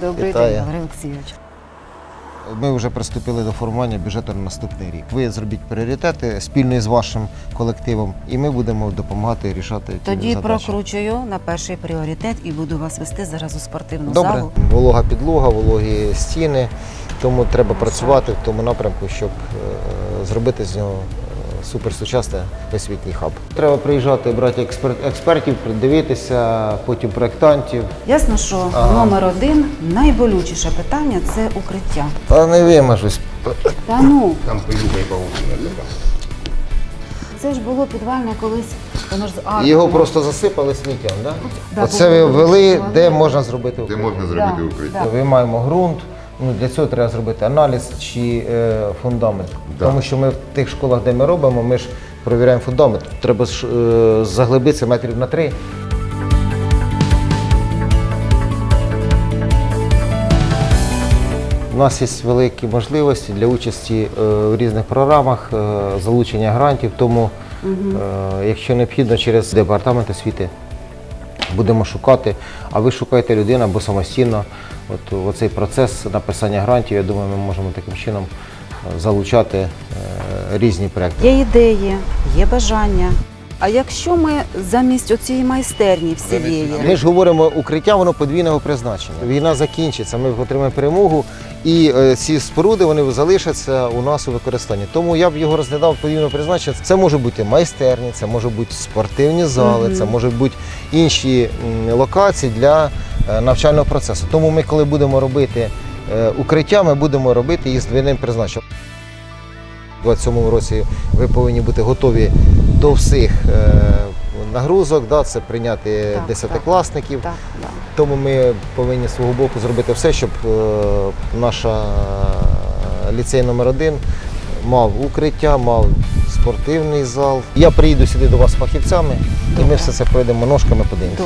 Добрий Вітаю. день, Валерій Олексійович. Ми вже приступили до формування бюджету на наступний рік. Ви зробіть пріоритети спільно з вашим колективом, і ми будемо допомагати рішати ті Тоді задачі. прокручую на перший пріоритет і буду вас вести зараз у спортивну Добре, залу. волога підлога, вологі стіни, тому треба працювати в тому напрямку, щоб е, зробити з нього суперсучасний освітній хаб. Треба приїжджати, брати експерт, експертів, дивитися, потім проєктантів. Ясно, що Ага. номер один найболючіше питання це укриття. Та не вимажусь. Та ну, Там і паутина це ж було підвальне колись, воно ж з. Його просто засипали сміттям, да? Да, Оце ви ввели, де можна зробити Де укриття. можна зробити укриття. да. Ви маємо ґрунт. Ну, для цього треба зробити аналіз чи е, фундамент. Да. Тому що ми в тих школах, де ми робимо, ми ж перевіряємо фундамент. Треба ж, е, заглибитися метрів на три. У нас є великі можливості для участі е, в різних програмах, е, залучення грантів. Тому, е, якщо необхідно, через департамент освіти будемо шукати, а ви шукаєте людину або самостійно. От оцей процес написання грантів, я думаю, ми можемо таким чином е, залучати е, різні проекти. Є ідеї, є бажання. А якщо ми замість оцієї майстерні всієї, Ми ж говоримо, укриття воно подвійного призначення. Війна закінчиться, ми отримаємо перемогу, і е, ці споруди вони залишаться у нас у використанні. Тому я б його розглядав подвійного призначення. Це може бути майстерні, це може бути спортивні зали, Мгм. це можуть бути інші локації для е, навчального процесу. Тому ми, коли будемо робити е, укриття, ми будемо робити їх з двійним призначенням. У 27 році ви повинні бути готові до всіх нагрузок, да, це прийняти Так, десятикласників. Тому ми повинні з свого боку зробити все, щоб е, наша ліцей номер 1 мав укриття, мав спортивний зал. Я приїду сюди до вас з фахівцями, і ми все це пройдемо ножками, подивимося.